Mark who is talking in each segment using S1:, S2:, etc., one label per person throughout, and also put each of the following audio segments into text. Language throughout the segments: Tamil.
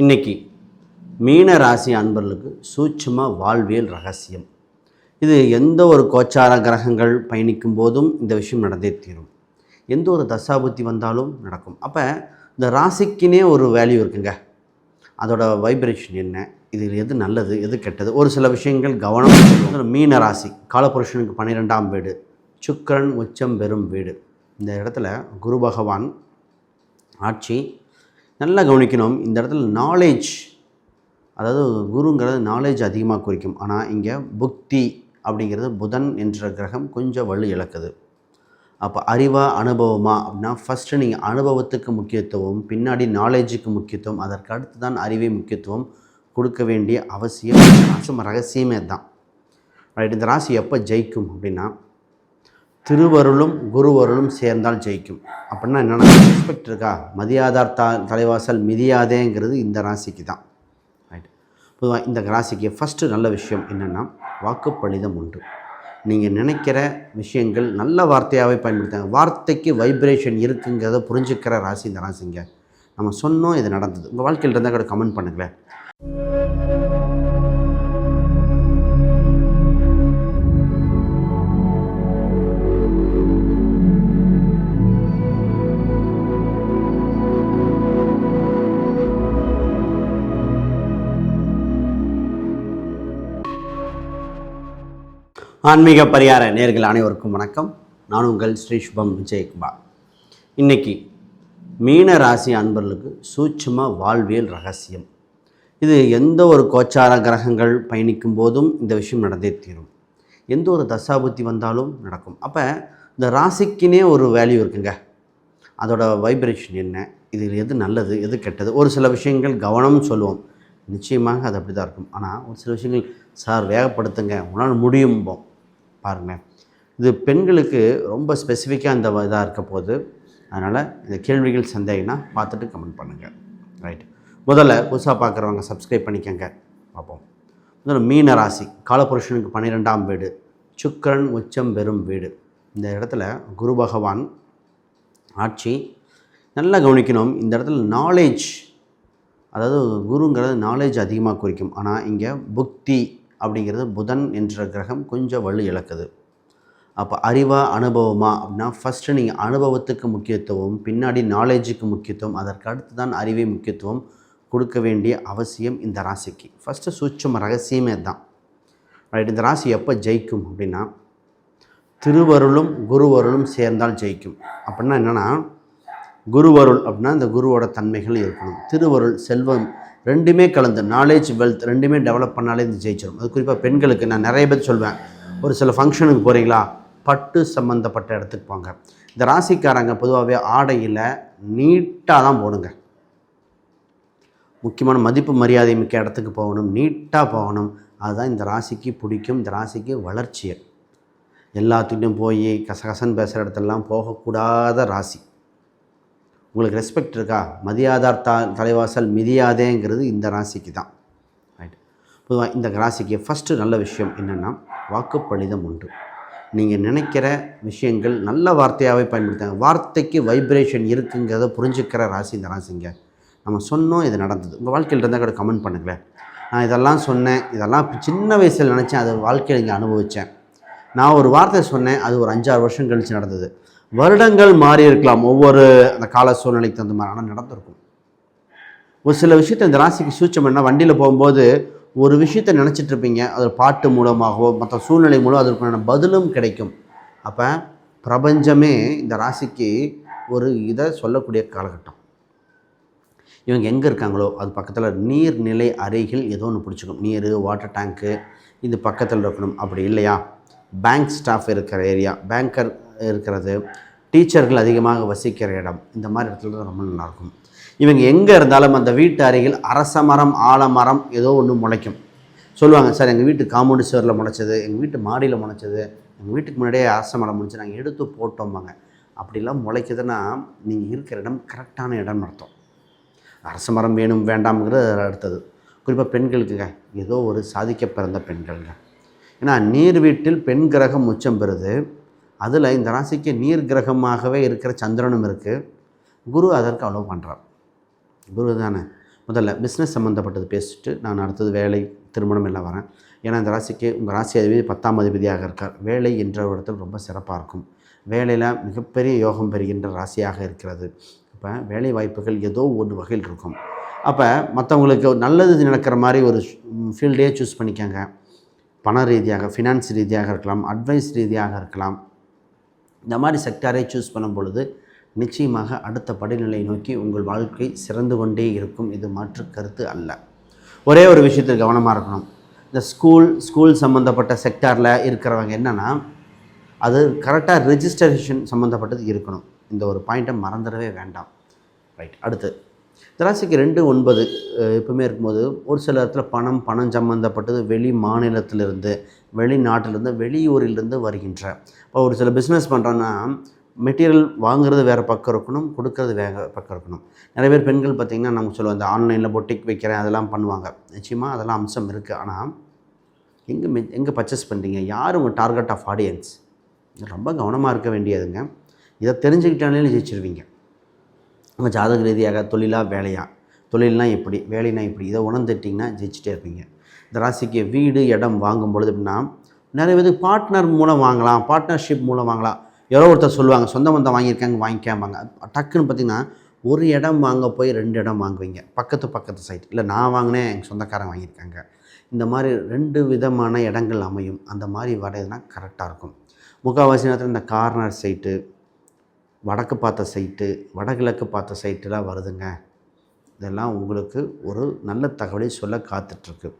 S1: இன்னைக்கு மீன ராசி அன்பர்களுக்கு சூட்சும வாழ்வியல் ரகசியம். இது எந்த ஒரு கோச்சார கிரகங்கள் பயணிக்கும் போதும் இந்த விஷயம் நடந்தே தீரும். எந்த ஒரு தசாபுத்தி வந்தாலும் நடக்கும். அப்போ இந்த ராசிக்குனே ஒரு வேல்யூ இருக்குங்க. அதோட வைப்ரேஷன் என்ன? இதில் எது நல்லது? எது கெட்டது? ஒரு சில விஷயங்கள் கவனம். மீன ராசி காலபுருஷனுக்கு பன்னிரெண்டாம் வீடு சுக்கிரன் உச்சம் பெறும் வீடு. இந்த இடத்துல குரு பகவான் ஆட்சி நல்லா கவனிக்கணும். இந்த இடத்துல நாலேஜ் அதாவது குருங்கிறது நாலேஜ் அதிகமாக குறிக்கும். ஆனால் இங்கே புக்தி அப்படிங்கிறது புதன் என்ற கிரகம் கொஞ்சம் வலு இழக்குது. அப்போ அறிவா அனுபவமா அப்படின்னா ஃபஸ்ட்டு நீங்கள் அனுபவத்துக்கு முக்கியத்துவம் பின்னாடி நாலேஜுக்கு முக்கியத்துவம் அதற்கு அடுத்து தான் அறிவை முக்கியத்துவம் கொடுக்க வேண்டிய அவசியம். சும்மா ரகசியமே தான் ரைட் இந்த ராசி எப்போ ஜெயிக்கும் அப்படின்னா திருவருளும் குருவருளும் சேர்ந்தால் ஜெயிக்கும். அப்படின்னா என்னென்னா ரெஸ்பெக்ட் இருக்கா? மதியாதார் த தலைவாசல் மிதியாதேங்கிறது இந்த ராசிக்கு தான். ரைட் பொதுவாக இந்த ராசிக்கு ஃபஸ்ட்டு நல்ல விஷயம் என்னென்னா வாக்குப்பளிதம் உண்டு. நீங்கள் நினைக்கிற விஷயங்கள் நல்ல வார்த்தையாகவே பயன்படுத்தாங்க. வார்த்தைக்கு வைப்ரேஷன் இருக்குங்கிறத புரிஞ்சுக்கிற ராசி இந்த ராசிங்க. நம்ம சொன்னோம் இது நடந்தது. உங்கள் வாழ்க்கையில் இருந்தால் கூட கமெண்ட் பண்ணுங்களேன். ஆன்மீக பரிகார நேர்கள் அனைவருக்கும் வணக்கம். நான் உங்கள் ஸ்ரீ சுபம் விஜயகுமார். இன்னைக்கு மீன ராசி அன்பர்களுக்கு சூட்சும வாழ்வியல் ரகசியம். இது எந்த ஒரு கோச்சார கிரகங்கள் பயணிக்கும் போதும் இந்த விஷயம் நடந்தே தீரும். எந்த ஒரு தசாபுத்தி வந்தாலும் நடக்கும். அப்போ இந்த ராசிக்குனே ஒரு வேல்யூ இருக்குங்க. அதோட வைப்ரேஷன் என்ன? இதில் எது நல்லது? எது கெட்டது? ஒரு சில விஷயங்கள் கவனம்னு சொல்லுவோம். நிச்சயமாக அது அப்படி தான் இருக்கும். ஆனால் ஒரு சில விஷயங்கள் சார் வேகப்படுத்துங்க. உன்னால் முடியும்போம் பாருங்களேன் இது பெண்களுக்கு ரொம்ப ஸ்பெசிஃபிக்காக இந்த இதாக இருக்க போது அதனால் இந்த கேள்விகள் சந்தேகம்னா பார்த்துட்டு கமெண்ட் பண்ணுங்கள் ரைட் முதல்ல புதுசாக பார்க்குறவங்க சப்ஸ்கிரைப் பண்ணிக்கோங்க. பார்ப்போம். முதல்ல மீன ராசி. காலபுருஷனுக்கு பன்னிரெண்டாம் வீடு. சுக்கிரன் உச்சம் பெறும் வீடு. இந்த இடத்துல குரு பகவான் ஆட்சி. நல்லா கவனிக்கணும். இந்த இடத்துல நாலேஜ் அதாவது குருங்கிறது நாலேஜ் அதிகமாக குறிக்கும். ஆனால் இங்கே புக்தி அப்படிங்கிறது புதன் என்ற கிரகம் கொஞ்சம் வலு இழக்குது. அப்போ அறிவா அனுபவமா அப்படின்னா ஃபஸ்ட்டு நீங்கள் அனுபவத்துக்கு முக்கியத்துவம் பின்னாடி நாலேஜுக்கு முக்கியத்துவம் அதற்கு அடுத்து தான் அறிவை முக்கியத்துவம் கொடுக்க வேண்டிய அவசியம் இந்த ராசிக்கு. ஃபஸ்ட்டு சூட்சம ரகசியமே தான் ரைட் இந்த ராசி எப்போ ஜெயிக்கும் அப்படின்னா திருவருளும் குருவருளும் சேர்ந்தால் ஜெயிக்கும். அப்படின்னா என்னென்னா குருவருள் அப்படின்னா இந்த குருவோட தன்மைகள் இருக்கணும். திருவருள் செல்வம் ரெண்டுமே கலந்து நாலேஜ் வெல்த் ரெண்டுமே டெவலப் பண்ணாலே இது ஜெயிச்சிடும் அது குறிப்பாக பெண்களுக்கு நான் நிறைய பேர் சொல்வேன். ஒரு சில ஃபங்க்ஷனுக்கு போகிறீங்களா பட்டு சம்மந்தப்பட்ட இடத்துக்கு போங்க. இந்த ராசிக்காரங்க பொதுவாகவே ஆடையில் நீட்டாக தான் போடுங்க. முக்கியமான மதிப்பு மரியாதை மிக்க இடத்துக்கு போகணும். நீட்டாக போகணும். அதுதான் இந்த ராசிக்கு பிடிக்கும். இந்த ராசிக்கு வளர்ச்சியை. எல்லாத்துக்கிட்டும் போய் கசகசன்னு பேசுகிற இடத்துலலாம் போகக்கூடாத ராசி. உங்களுக்கு ரெஸ்பெக்ட் இருக்கா? மதியாதார் த தலைவாசல் மிதியாதேங்கிறது இந்த ராசிக்கு தான். ரைட் பொதுவாக இந்த ராசிக்கு ஃபஸ்ட்டு நல்ல விஷயம் என்னென்னா வாக்குப்பளிதம் உண்டு. நீங்கள் நினைக்கிற விஷயங்கள் நல்ல வார்த்தையாகவே பயன்படுத்தாங்க. வார்த்தைக்கு வைப்ரேஷன் இருக்குங்கிறத புரிஞ்சுக்கிற ராசி இந்த ராசிங்க. நம்ம சொன்னோம் இது நடந்தது. உங்கள் வாழ்க்கையில் இருந்தால் கூட கமெண்ட் பண்ணுங்களேன். நான் இதெல்லாம் சொன்னேன் இதெல்லாம் சின்ன வயசில் நினச்சேன் அது வாழ்க்கையில் இங்கே அனுபவித்தேன் நான் ஒரு வார்த்தை சொன்னேன் அது ஒரு அஞ்சாறு வருஷம் கழித்து நடந்தது. வருடங்கள் மாறி இருக்கலாம். ஒவ்வொரு அந்த கால சூழ்நிலைக்கு தகுந்த மாதிரி ஆனால் நடந்திருக்கும். ஒரு சில விஷயத்த இந்த ராசிக்கு சூச்சம் என்ன வண்டியில் போகும்போது ஒரு விஷயத்த நினச்சிட்டு இருப்பீங்க. அது பாட்டு மூலமாகவோ மற்ற சூழ்நிலை மூலம் அதற்குண்டான பதிலும் கிடைக்கும். அப்போ பிரபஞ்சமே இந்த ராசிக்கு ஒரு இதை சொல்லக்கூடிய காலகட்டம். இவங்க எங்கே இருக்காங்களோ அது பக்கத்தில் நீர்நிலை அருகில் ஏதோ ஒன்று பிடிச்சிக்கும். நீர் வாட்டர் டேங்க்கு இது பக்கத்தில் இருக்கணும். அப்படி இல்லையா? பேங்க் ஸ்டாஃப் இருக்கிற ஏரியா பேங்கர் இருக்கிறது. டீச்சர்கள் அதிகமாக வசிக்கிற இடம். இந்த மாதிரி இடத்துல தான் ரொம்ப நல்லாயிருக்கும். இவங்க எங்கே இருந்தாலும் அந்த வீட்டு அருகில் அரச மரம் ஆலமரம் ஏதோ ஒன்று முளைக்கும். சொல்லுவாங்க சார் எங்கள் வீட்டு காம்பவுண்டு சுவரில் முளைச்சது எங்கள் வீட்டு மாடியில் முளைச்சது எங்கள் வீட்டுக்கு முன்னாடியே அரச மரம் முளைச்சு நாங்கள் எடுத்து போட்டோம்பாங்க. அப்படிலாம் முளைக்குதுன்னா நீங்கள் இருக்கிற இடம் கரெக்டான இடம்னு அர்த்தம். அரச மரம் வேணும் வேண்டாம்ங்கிறது அடுத்தது. குறிப்பாக பெண்களுக்குங்க ஏதோ ஒரு சாதிக்க பிறந்த பெண்கள்ங்க. ஏன்னா நீர் வீட்டில் பெண் கிரகம் உச்சம் பெறுது. அதில் இந்த ராசிக்கு நீர் கிரகமாகவே இருக்கிற சந்திரனும் இருக்குது குரு அதற்கு அலோவ் பண்ணுறார் குரு தானே. முதல்ல பிஸ்னஸ் சம்மந்தப்பட்டது பேசிட்டு நான் அடுத்தது வேலை திருமணம் எல்லாம் வரேன். ஏன்னா இந்த ராசிக்கு உங்கள் ராசி அதிபதி பத்தாம் அதிபதியாக இருக்கார். வேலை என்ற இடத்தில் ரொம்ப சிறப்பாக இருக்கும். வேலையில் மிகப்பெரிய யோகம் பெறுகின்ற ராசியாக இருக்கிறது. இப்போ வேலை வாய்ப்புகள் ஏதோ ஒரு வகையில் இருக்கும். அப்போ மற்றவங்களுக்கு நல்லது நடக்கிற மாதிரி ஒரு ஃபீல்டே சூஸ் பண்ணிக்கோங்க. பண ரீதியாக ஃபினான்ஸ் ரீதியாக இருக்கலாம் அட்வைஸ் ரீதியாக இருக்கலாம். இந்த மாதிரி செக்டாரை சூஸ் பண்ணும் பொழுது நிச்சயமாக அடுத்த படிநிலை நோக்கி உங்கள் வாழ்க்கை சிறந்து கொண்டே இருக்கும். இது மாற்று கருத்து அல்ல. ஒரே ஒரு விஷயத்தில் கவனமாக இருக்கணும். இந்த ஸ்கூல் ஸ்கூல் சம்மந்தப்பட்ட செக்டாரில் இருக்கிறவங்க என்னென்னா அது கரெக்டாக ரெஜிஸ்ட்ரேஷன் சம்மந்தப்பட்டது இருக்கணும். இந்த ஒரு பாயிண்ட்டை மறந்துடவே வேண்டாம். ரைட் அடுத்து. திராசிக்கு ரெண்டு ஒன்பது எப்பவுமே இருக்கும்போது ஒரு சில இடத்துல பணம் பணம் சம்மந்தப்பட்டது வெளி மாநிலத்திலிருந்து வெளிநாட்டிலிருந்து வெளியூரிலிருந்து வருகின்ற. இப்போ ஒரு சில பிஸ்னஸ் பண்ணுறோன்னா மெட்டீரியல் வாங்குறது வேறு பக்கம் இருக்கணும் கொடுக்கறது வேறு பக்கம் இருக்கணும். நிறைய பேர் பெண்கள் பார்த்திங்கன்னா நம்ம சொல்லுவோம் இந்த ஆன்லைனில் பொட்டிக் வைக்கிறேன் அதெல்லாம் பண்ணுவாங்க. நிச்சயமாக அதெல்லாம் அம்சம் இருக்குது ஆனால் எங்கே மெ எங்கே பர்ச்சேஸ் பண்ணுறீங்க யார் உங்கள் டார்கெட் ஆஃப் ஆடியன்ஸ் ரொம்ப கவனமாக இருக்க வேண்டியதுங்க. இதை தெரிஞ்சுக்கிட்டாலே ஜெயிச்சிருவீங்க. உங்கள் ஜாதக ரீதியாக தொழிலாக வேலையாக தொழில்னால் எப்படி? வேலைனா எப்படி? இதை உணர்ந்துட்டிங்கன்னா ஜெயிச்சிட்டே இருப்பீங்க. இந்த ராசிக்கு வீடு இடம் வாங்கும் பொழுது அப்படின்னா நிறைய பேர் பார்ட்னர் மூலம் வாங்கலாம் பார்ட்னர்ஷிப் மூலம் வாங்கலாம். யாரோ ஒருத்தர் சொல்லுவாங்க சொந்த பந்தம் வாங்கியிருக்காங்க வாங்கிக்காம்பாங்க டக்குன்னு பார்த்தீங்கன்னா ஒரு இடம் வாங்க போய் ரெண்டு இடம் வாங்குவீங்க. பக்கத்து பக்கத்து சைட் இல்லை நான் வாங்கினேன் எங்கள் சொந்தக்காரன் வாங்கியிருக்காங்க. இந்த மாதிரி ரெண்டு விதமான இடங்கள் அமையும். அந்த மாதிரி வரையதுனா கரெக்டாக இருக்கும். முக்கால்வாசி நேரத்தில் இந்த கார்னர் சைட்டு வடக்கு பார்த்த சைட்டு வடகிழக்கு பார்த்த சைட்டுலாம் வருதுங்க. இதெல்லாம் உங்களுக்கு ஒரு நல்ல தகவலை சொல்ல காத்துட்ருக்கு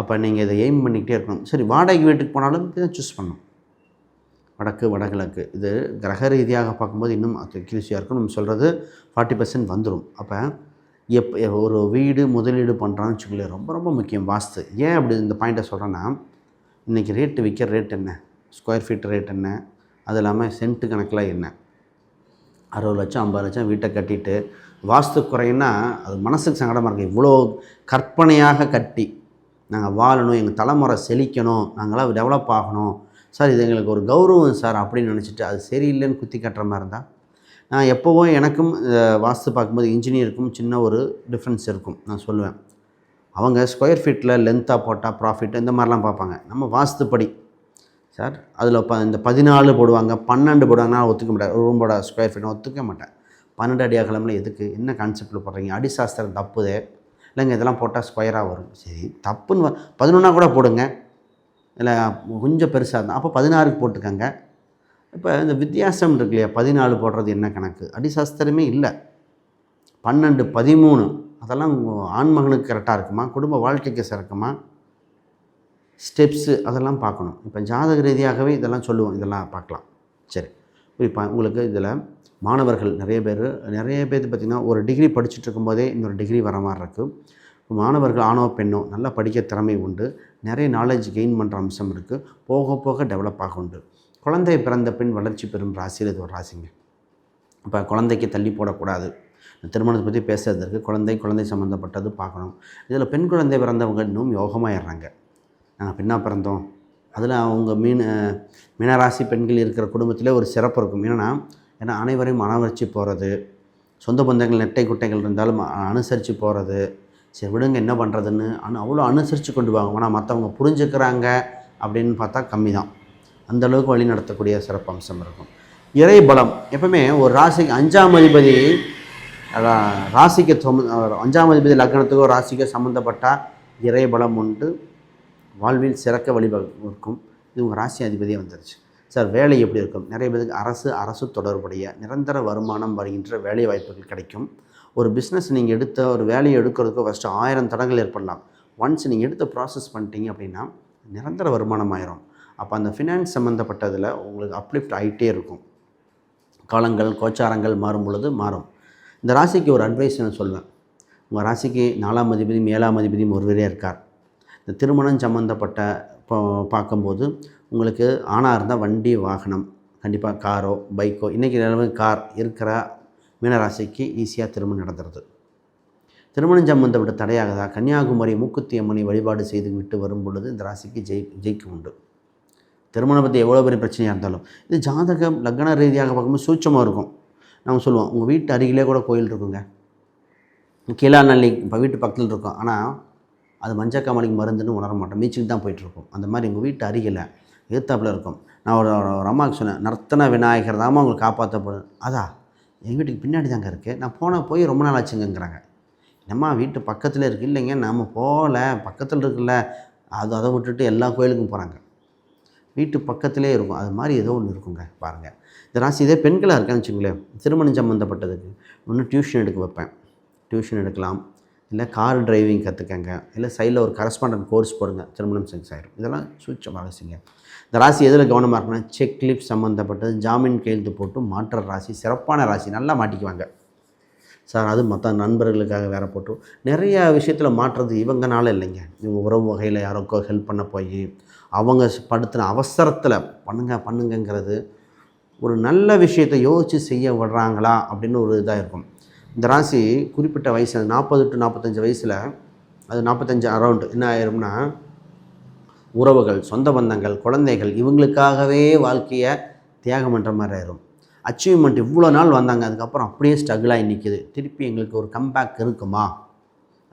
S1: அப்போ நீங்கள் இதை எய்ம் பண்ணிக்கிட்டே இருக்கணும். சரி வாடகை வீட்டுக்கு போனாலும் இதை சூஸ் பண்ணணும். வடக்கு வடகிழக்கு. இது கிரக ரீதியாக பார்க்கும்போது இன்னும் அக்யூசியாக இருக்கும் நம்ம சொல்கிறது ஃபார்ட்டி பர்சன்ட் வந்துடும் அப்போ எப் ஒரு வீடு முதலீடு பண்ணுறான்னு வச்சுக்கோங்களேன் ரொம்ப ரொம்ப முக்கியம். வாஸ்து. ஏன் அப்படி இந்த பாயிண்ட்டை சொல்கிறேன்னா இன்றைக்கி ரேட்டு விற்கிற ரேட் என்ன? ஸ்கொயர் ஃபீட் ரேட் என்ன? அது இல்லாமல் சென்ட்டு கணக்கில் என்ன? அறுபது லட்சம் ஐம்பது லட்சம் வீட்டை கட்டிட்டு வாஸ்து குறைன்னா அது மனசுக்கு சங்கடமாக இருக்குது இவ்வளோ கற்பனையாக கட்டி நாங்கள் வாழணும் எங்கள் தலைமுறை செழிக்கணும் நாங்களாம் டெவலப் ஆகணும். சார் இது எங்களுக்கு ஒரு கௌரவம் சார் அப்படின்னு நினச்சிட்டு அது சரியில்லைன்னு குத்தி கட்டுற மாதிரி இருந்தால் நான் எப்போவும் எனக்கும் வாஸ்து பார்க்கும்போது இன்ஜினியருக்கும் சின்ன ஒரு டிஃப்ரென்ஸ் இருக்கும். நான் சொல்லுவேன். அவங்க ஸ்கொயர் ஃபீட்டில் லென்த்தாக போட்டால் ப்ராஃபிட் இந்த மாதிரிலாம் பார்ப்பாங்க. நம்ம வாஸ்துப்படி. சார் அதில் ப இந்த பதினாலு போடுவாங்க பன்னெண்டு போடுவாங்கன்னா ஒத்துக்க மாட்டேன். ரூமோட ஸ்கொயர் ஃபீட் ஒத்துக்க மாட்டேன். பன்னெண்டு அடி அகலம்ல எதுக்கு? என்ன கான்செப்டில் போடுறீங்க? அடிசாஸ்திரம் தப்புதே. இல்லைங்க இதெல்லாம் போட்டால் ஸ்கொயராக வரும். சரி தப்புன்னு வ- பதினொன்றா கூட போடுங்க. இல்லை கொஞ்சம் பெருசாக இருந்தால் அப்போ பதினாறுக்கு போட்டுக்கங்க. இப்போ இந்த வித்தியாசம் இருக்கு இல்லையா பதினாலு போடுறது என்ன கணக்கு? அடிசாஸ்திரமே இல்லை. பன்னெண்டு பதிமூணு அதெல்லாம் ஆண்மகனுக்கு கரெக்டாக இருக்குமா? குடும்ப வாழ்க்கைக்கு சிறக்குமா? ஸ்டெப்ஸு அதெல்லாம் பார்க்கணும். இப்போ ஜாதக ரீதியாகவே இதெல்லாம் சொல்லுவோம் இதெல்லாம் பார்க்கலாம். சரி. இப்போ உங்களுக்கு இதில் மாணவர்கள் நிறைய பேர் நிறைய பேர் பார்த்திங்கன்னா ஒரு டிகிரி படிச்சுட்டு இருக்கும்போதே இன்னொரு டிகிரி வர மாதிரி இருக்குது மாணவர்கள் ஆணோ பெண்ணோ நல்லா படிக்க திறமை உண்டு. நிறைய நாலேஜ் கெயின் பண்ணுற அம்சம் இருக்குது போக போக டெவலப் ஆக உண்டு. குழந்தை பிறந்த பின் வளர்ச்சி பெறும் ராசியில் இது ஒரு ராசிங்க. இப்போ குழந்தைக்கு தள்ளி போடக்கூடாது. திருமணத்தை பற்றி பேசுறதுக்கு குழந்தை குழந்தை சம்மந்தப்பட்டது பார்க்கணும். இதில் பெண் குழந்தை பிறந்தவங்க இன்னும் யோகமாயிடுறாங்க நாங்கள் பெண்ணாக பிறந்தோம். அதில் அவங்க மீன் மீனராசி பெண்கள் இருக்கிற குடும்பத்திலே ஒரு சிறப்பு இருக்கும். என்னென்னா ஏன்னா அனைவரையும் அனுசரித்து போகிறது சொந்த பந்தங்கள் நெட்டை குட்டைகள் இருந்தாலும் அனுசரித்து போகிறது சரி விடுங்க என்ன பண்ணுறதுன்னு ஆனால் அவ்வளோ அனுசரித்து கொண்டு வாங்க ஆனால் மற்றவங்க புரிஞ்சுக்கிறாங்க அப்படின்னு பார்த்தா கம்மி தான். அந்தளவுக்கு வழி நடத்தக்கூடிய சிறப்பு அம்சம் இருக்கும். இறை பலம். எப்பவுமே ஒரு ராசிக்கு அஞ்சாம் அதிபதி ரா- ராசிக்கு சம்ம அஞ்சாம் அதிபதி லக்னத்துக்கோ ராசிக்கோ சம்மந்தப்பட்டால் இறை பலம் உண்டு. வாழ்வில் சிறக்க வழிவகுக்கும். இது உங்கள் ராசி அதிபதியே வந்துருச்சு. சார் வேலை எப்படி இருக்கும்? நிறைய பேருக்கு அரசு அரசு தொடர்புடைய நிரந்தர வருமானம் வருகின்ற வேலை வாய்ப்புகள் கிடைக்கும். ஒரு பிஸ்னஸ் நீங்கள் எடுத்த ஒரு வேலையை எடுக்கிறதுக்கு ஃபஸ்ட்டு ஆயிரம் தடங்கள் ஏற்படலாம். ஒன்ஸ் நீங்கள் எடுத்து ப்ராசஸ் பண்ணிட்டீங்க அப்படின்னா நிரந்தர வருமானம் ஆயிரும். அப்போ அந்த ஃபினான்ஸ் சம்மந்தப்பட்டதில் உங்களுக்கு அப்லிஃப்ட் ஆகிட்டே இருக்கும். காலங்கள் கோச்சாரங்கள் மாறும் பொழுது மாறும். இந்த ராசிக்கு ஒரு அட்வைஸ் நான் சொல்வேன். உங்கள் ராசிக்கு நாலாம் அதிபதியும் ஏழாம் அதிபதியும் ஒருவரே இருக்கார். இந்த திருமணம் சம்மந்தப்பட்ட இப்போ பார்க்கும்போது உங்களுக்கு ஆணாக இருந்தால் வண்டி வாகனம் கண்டிப்பாக காரோ பைக்கோ இன்றைக்கி நிலவு கார் இருக்கிற மீனராசிக்கு ஈஸியாக திருமணம் நடந்துடுது திருமணம் சம்பந்தப்பட்ட தடையாகதா? கன்னியாகுமரி மூக்குத்தி அம்மனை வழிபாடு செய்து விட்டு வரும் பொழுது இந்த ராசிக்கு ஜெய் ஜெயிக்க உண்டு. திருமணம் பற்றி எவ்வளோ பெரிய பிரச்சனையாக இருந்தாலும் இது ஜாதகம் லக்ன ரீதியாக பார்க்கும்போது சூட்சமாக இருக்கும். நம்ம சொல்லுவோம் உங்கள் வீட்டு அருகிலே கூட கோயில் இருக்குங்க. கீழாநல்லி இப்போ வீட்டு பக்கத்தில் இருக்கும். ஆனால் அது மஞ்சள் மஞ்சக்காமலிக்கு மருந்துன்னு உணர மாட்டோம். மீச்சுக்கு தான் போயிட்டுருக்கும். அந்த மாதிரி எங்கள் வீட்டு அருகில் எதிர்த்தாப்புல இருக்கும். நான் ஒரு ஒரு அம்மாவுக்கு சொன்னேன் நர்த்தன விநாயகர் தாம்மா உங்களுக்கு காப்பாற்றப்படும் அதா எங்கள் வீட்டுக்கு பின்னாடி தாங்க இருக்குது நான் போனால் போய் ரொம்ப நாள் ஆச்சுங்கங்கிறாங்க. என்னம்மா வீட்டு பக்கத்தில் இருக்குது இல்லைங்க. நம்ம போகல பக்கத்தில் இருக்குல்ல. அது அதை விட்டுட்டு எல்லா கோயிலுக்கும் போகிறாங்க வீட்டு பக்கத்திலே இருக்கும். அது மாதிரி ஏதோ ஒன்று இருக்குங்க பாருங்கள் இந்த ராசி இதே பெண்களாக இருக்கான்னு வச்சுங்களேன் திருமணம் சம்மந்தப்பட்டதுக்கு ஒன்று டியூஷன் எடுக்க வைப்பேன். டியூஷன் எடுக்கலாம். இல்லை கார் டிரைவிங் கற்றுக்கங்க. இல்லை சைடில் ஒரு கரஸ்பாண்டன்ட் கோர்ஸ் போடுங்க. திருமணம் செக்ஸ் ஆயிரும் இதெல்லாம் சூட்சமாக செய்யுங்க இந்த ராசி எதில் கவனமாக இருக்குன்னா செக் லிப் சம்மந்தப்பட்டது ஜாமீன் கையெழுத்து போட்டு மாற்ற ராசி சிறப்பான ராசி நல்லா மாட்டிக்குவாங்க. சார் அது மற்ற நண்பர்களுக்காக வேறு போட்டு நிறைய விஷயத்தில் மாற்றுறது இவங்கனால இல்லைங்க. இவங்க உறவு வகையில் யாருக்கோ ஹெல்ப் பண்ண போய் அவங்க படுத்தின அவசரத்தில் பண்ணுங்க பண்ணுங்கங்கிறது ஒரு நல்ல விஷயத்தை யோசித்து செய்ய விடுறாங்களா அப்படின்னு ஒரு இதாக இருக்கும். இந்த ராசி குறிப்பிட்ட வயசில் நாற்பது டு நாற்பத்தஞ்சு வயசில் அது நாற்பத்தஞ்சு அரவுண்டு என்ன ஆயிரும்னா உறவுகள் சொந்த பந்தங்கள் குழந்தைகள் இவங்களுக்காகவே வாழ்க்கையை தியாகம் பண்ணுற மாதிரி ஆயிரும். அச்சீவ்மெண்ட் இவ்வளோ நாள் வந்தாங்க அதுக்கப்புறம் அப்படியே ஸ்ட்ரகிளாகி நிற்கிது திருப்பி எங்களுக்கு ஒரு கம்பேக் இருக்குமா?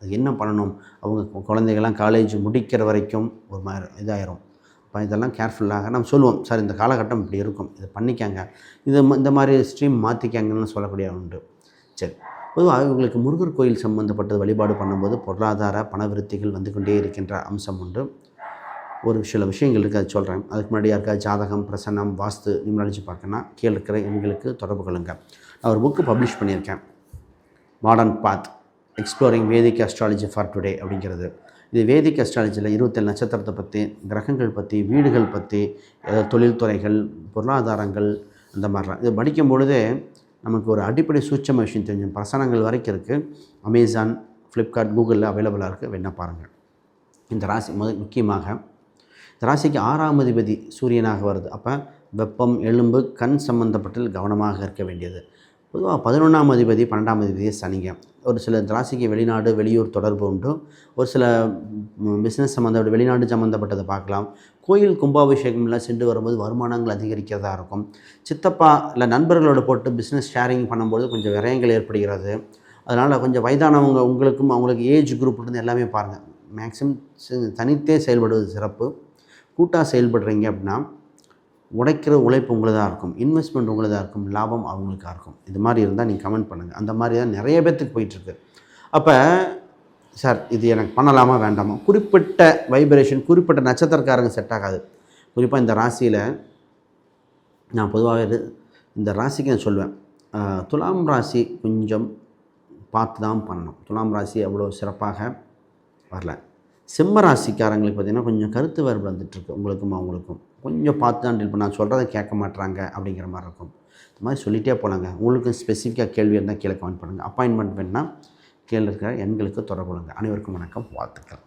S1: அது என்ன பண்ணணும்? அவங்க குழந்தைகள்லாம் காலேஜ் முடிக்கிற வரைக்கும் ஒரு மாதிரி இதாயிரும். அப்போ இதெல்லாம் கேர்ஃபுல்லாக நம்ம சொல்லுவோம். சார் இந்த காலகட்டம் இப்படி இருக்கும். இதை பண்ணிக்கங்க. இது ம- இந்த மாதிரி ஸ்ட்ரீம் மாற்றிக்கங்கன்னு சொல்லக்கூடிய உண்டு. சரி. பொதுவாக இவங்களுக்கு முருகர் கோயில் சம்மந்தப்பட்டது வழிபாடு பண்ணும்போது பொருளாதார பணவிருத்திகள் வந்து கொண்டே இருக்கின்ற அம்சம் உண்டு. ஒரு சில விஷயங்கள் இருக்குது அது சொல்கிறேன் அதுக்கு முன்னாடி யாருக்கா ஜாதகம் பிரசன்னம் வாஸ்து நிமிடழிச்சு பார்க்கணும்னா கீழே இருக்கிற எண்களுக்கு தொடர்பு கொள்ளுங்க. நான் ஒரு புக்கு பப்ளிஷ் பண்ணியிருக்கேன். Modern path exploring Vedic astrology for today அப்படிங்கிறது. இது வேதிக் அஸ்ட்ராலஜியில் இருபத்தேழு நட்சத்திரத்தை பற்றி கிரகங்கள் பற்றி வீடுகள் பற்றி ஏதாவது தொழில்துறைகள் பொருளாதாரங்கள் அந்த மாதிரிலாம். இது படிக்கும் பொழுதே நமக்கு ஒரு அடிப்படை சூட்சம விஷயம் தெரிஞ்சு பிரசனங்கள் வரைக்கும் இருக்குது அமேசான் ஃப்ளிப்கார்ட் கூகுளில் அவைலபிளாக இருக்குது வேணா பாருங்கள். இந்த ராசி முத முக்கியமாக இந்த ராசிக்கு ஆறாம் அதிபதி சூரியனாக வருது. அப்போ வெப்பம் எலும்பு கண் சம்பந்தப்பட்டதில் கவனமாக இருக்க வேண்டியது. பொதுவாக பதினொன்றாம் அதிபதி பன்னெண்டாம் அதிபதி சனிங்க. ஒரு சில ராசிக்கு வெளிநாடு வெளியூர் தொடர்பு உண்டு. ஒரு சில பிஸ்னஸ் சம்மந்தப்பட்ட வெளிநாடு சம்மந்தப்பட்டதை பார்க்கலாம். கோயில் கும்பாபிஷேகம்லாம் சென்று வரும்போது வருமானங்கள் அதிகரிக்கிறதா இருக்கும். சித்தப்பா இல்லை நண்பர்களோட போட்டு பிஸ்னஸ் ஷேரிங் பண்ணும்போது கொஞ்சம் விரயங்கள் ஏற்படுகிறது. அதனால் கொஞ்சம் வயதானவங்க உங்களுக்கும் அவங்களுக்கு ஏஜ் குரூப் இருந்து எல்லாமே பாருங்கள் மேக்ஸிமம் தனித்தே செயல்படுவது சிறப்பு. கூட்டாக செயல்படுறீங்க அப்படின்னா உடைக்கிற உழைப்பு உங்களுதாக இருக்கும். இன்வெஸ்ட்மெண்ட் உங்களுதாக இருக்கும். லாபம் அவங்களுக்காக இருக்கும். இது மாதிரி இருந்தால் நீங்கள் கமெண்ட் பண்ணுங்கள் அந்த மாதிரி தான் நிறைய பேர்த்துக்கு போயிட்டுருக்கு. அப்போ சார் இது எனக்கு பண்ணலாமா வேண்டாமா? குறிப்பிட்ட வைப்ரேஷன் குறிப்பிட்ட நட்சத்திரக்காரங்க செட் ஆகாது. குறிப்பாக இந்த ராசியில் நான் பொதுவாகவே இந்த ராசிக்கு நான் சொல்லுவேன் துலாம் ராசி கொஞ்சம் பார்த்து தான் பண்ணணும். துலாம் ராசி அவ்வளோ சிறப்பாக வரல. சிம்ம ராசிக்காரங்களுக்கு பார்த்திங்கன்னா கொஞ்சம் கருத்து வேறுபாடு வந்துட்டுருக்கு. உங்களுக்கும் அவங்களுக்கும். கொஞ்சம் பார்த்து தான் டீல் பண்ண நான் சொல்கிறத கேட்க மாட்டுறாங்க அப்படிங்கிற மாதிரி இருக்கும். இந்த மாதிரி சொல்லிகிட்டே போகலாங்க உங்களுக்கு ஸ்பெசிஃபிக்காக கேள்வி இருந்தால் கீழே கமெண்ட் பண்ணுங்கள் அப்பாயின்மெண்ட் வேணுன்னா கீழே இருக்கிற எண்களுக்கு தொடர்பு கொள்ளுங்கள் அனைவருக்கும் வணக்கம். வாழ்த்துக்கள்.